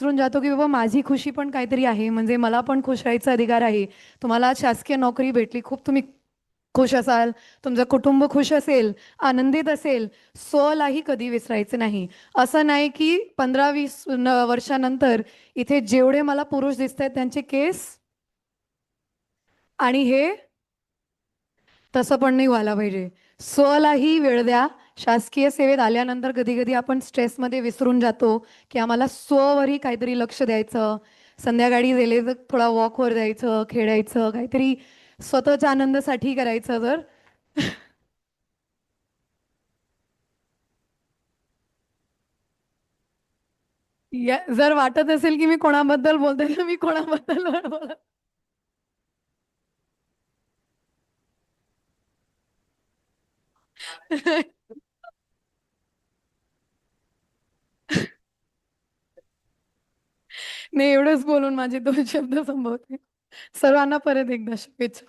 विसरून जातो की बाबा माझी खुशी पण काहीतरी आहे म्हणजे मला पण खुश राहायचा अधिकार आहे. तुम्हाला शासकीय नोकरी भेटली खूप तुम्ही खुश असाल तुमचं कुटुंब खुश असेल आनंदित असेल स्वलाही कधी विसरायचं नाही. असं नाही की पंधरा वीस न वर्षानंतर इथे जेवढे मला पुरुष दिसत आहेत त्यांचे केस आणि हे तसं पण नाही व्हायला पाहिजे. स्वलाही वेळ द्या शासकीय सेवेत आल्यानंतर कधी कधी आपण स्ट्रेसमध्ये विसरून जातो की आम्हाला स्ववरही काहीतरी लक्ष द्यायचं. संध्याकाळी गेले तर थोडा वॉकवर जायचं खेळायचं काहीतरी स्वतःच्या आनंदासाठी करायचं तर या जर वाटत असेल की मी कोणाबद्दल बोलते तर मी कोणाबद्दल बोलत. नाही एवढंच बोलून माझे दोन शब्द संभवते सर्वांना परत एकदा शुभेच्छा.